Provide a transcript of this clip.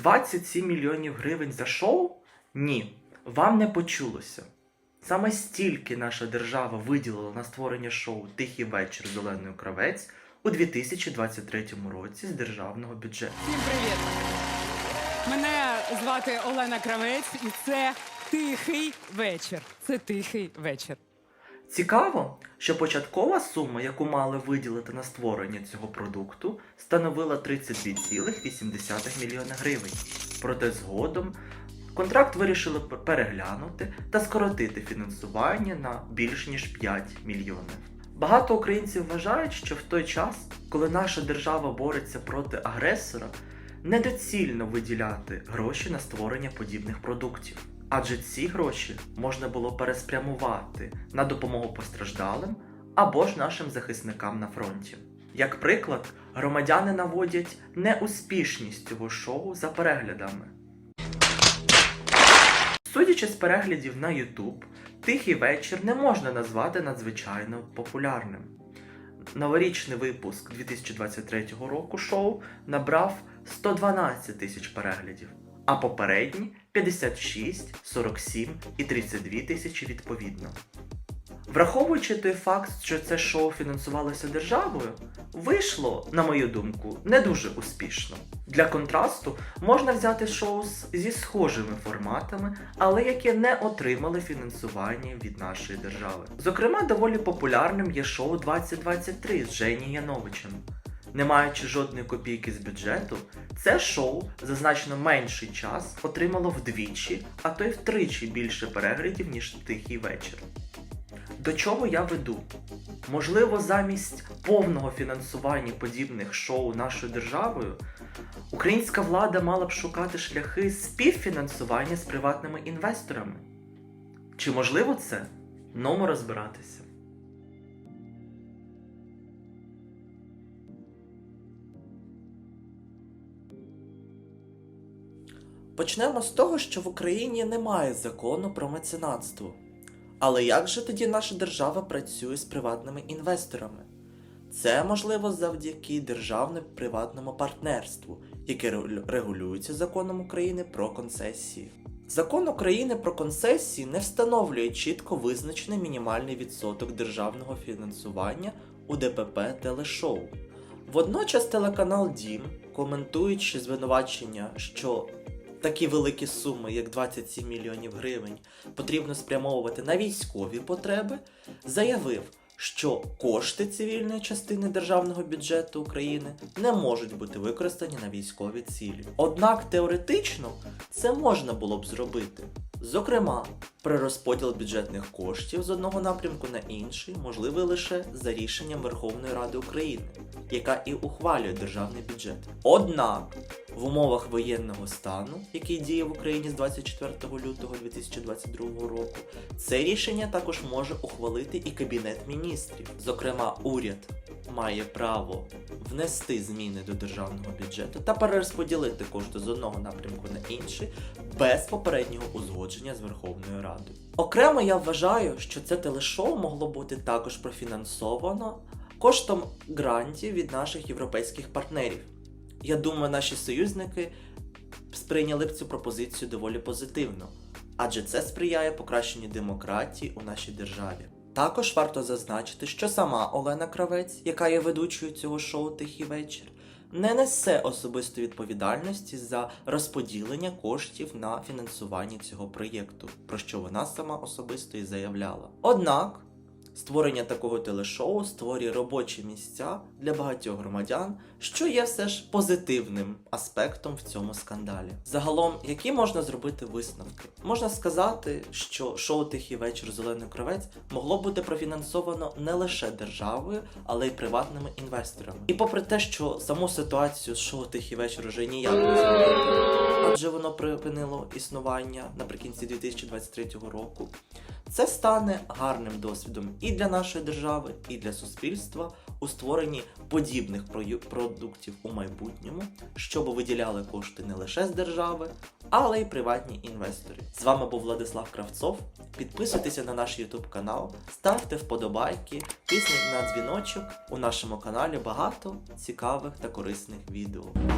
27 мільйонів гривень за шоу? Ні, вам не почулося. Саме стільки наша держава виділила на створення шоу Тихий вечір Зелений кравець у 2023 році з державного бюджету. Всім привіт! Мене звати Олена Кравець, і це тихий вечір. Це тихий вечір. Цікаво, що початкова сума, яку мали виділити на створення цього продукту, становила 32,8 мільйона гривень. Проте згодом контракт вирішили переглянути та скоротити фінансування на більш ніж 5 мільйонів. Багато українців вважають, що в той час, коли наша держава бореться проти агресора, недоцільно виділяти гроші на створення подібних продуктів. Адже ці гроші можна було переспрямувати на допомогу постраждалим або ж нашим захисникам на фронті. Як приклад, громадяни наводять неуспішність цього шоу за переглядами. Судячи з переглядів на YouTube, тихий вечір не можна назвати надзвичайно популярним. Новорічний випуск 2023 року шоу набрав 112 тисяч переглядів, а попередні 56, 47 і 32 тисячі відповідно. Враховуючи той факт, що це шоу фінансувалося державою, вийшло, на мою думку, не дуже успішно. Для контрасту можна взяти шоу зі схожими форматами, але які не отримали фінансування від нашої держави. Зокрема, доволі популярним є шоу 2023 з Жені Яновичем. Не маючи жодної копійки з бюджету, це шоу за значно менший час отримало вдвічі, а то й втричі більше переглядів, ніж тихий вечір. До чого я веду? Можливо, замість повного фінансування подібних шоу нашою державою, українська влада мала б шукати шляхи співфінансування з приватними інвесторами. Чи можливо це? Ному розбиратися. Почнемо з того, що в Україні немає закону про меценатство. Але як же тоді наша держава працює з приватними інвесторами? Це можливо завдяки державно-приватному партнерству, яке регулюється законом України про концесії. Закон України про концесії не встановлює чітко визначений мінімальний відсоток державного фінансування у ДПП телешоу. Водночас телеканал Дім, коментуючи звинувачення, що такі великі суми, як 27 мільйонів гривень, потрібно спрямовувати на військові потреби, заявив, що кошти цивільної частини державного бюджету України не можуть бути використані на військові цілі. Однак теоретично це можна було б зробити. Зокрема, перерозподіл бюджетних коштів з одного напрямку на інший можливий лише за рішенням Верховної Ради України, яка і ухвалює державний бюджет. Однак в умовах воєнного стану, який діє в Україні з 24 лютого 2022 року, це рішення також може ухвалити і Кабінет міністрів. Зокрема, уряд має право внести зміни до державного бюджету та перерозподілити кошти з одного напрямку на інший без попереднього узгодження з Верховною Радою. Окремо я вважаю, що це телешоу могло бути також профінансовано коштом грантів від наших європейських партнерів. Я думаю, наші союзники сприйняли б цю пропозицію доволі позитивно, адже це сприяє покращенню демократії у нашій державі. Також варто зазначити, що сама Олена Кравець, яка є ведучою цього шоу Тихий вечір, не несе особистої відповідальності за розподілення коштів на фінансування цього проєкту, про що вона сама особисто і заявляла. Однак, створення такого телешоу створює робочі місця для багатьох громадян, що є все ж позитивним аспектом в цьому скандалі. Загалом, які можна зробити висновки? Можна сказати, що шоу Тихий вечір Зелений кравець могло бути профінансовано не лише державою, але й приватними інвесторами. І попри те, що саму ситуацію з шоу Тихий вечір вже ніяк не змінити, адже воно припинило існування наприкінці 2023 року. Це стане гарним досвідом і для нашої держави, і для суспільства у створенні подібних продуктів у майбутньому, щоб виділяли кошти не лише з держави, але й приватні інвестори. З вами був Владислав Кравцов. Підписуйтеся на наш YouTube канал, ставте вподобайки, тисніть на дзвіночок. У нашому каналі багато цікавих та корисних відео.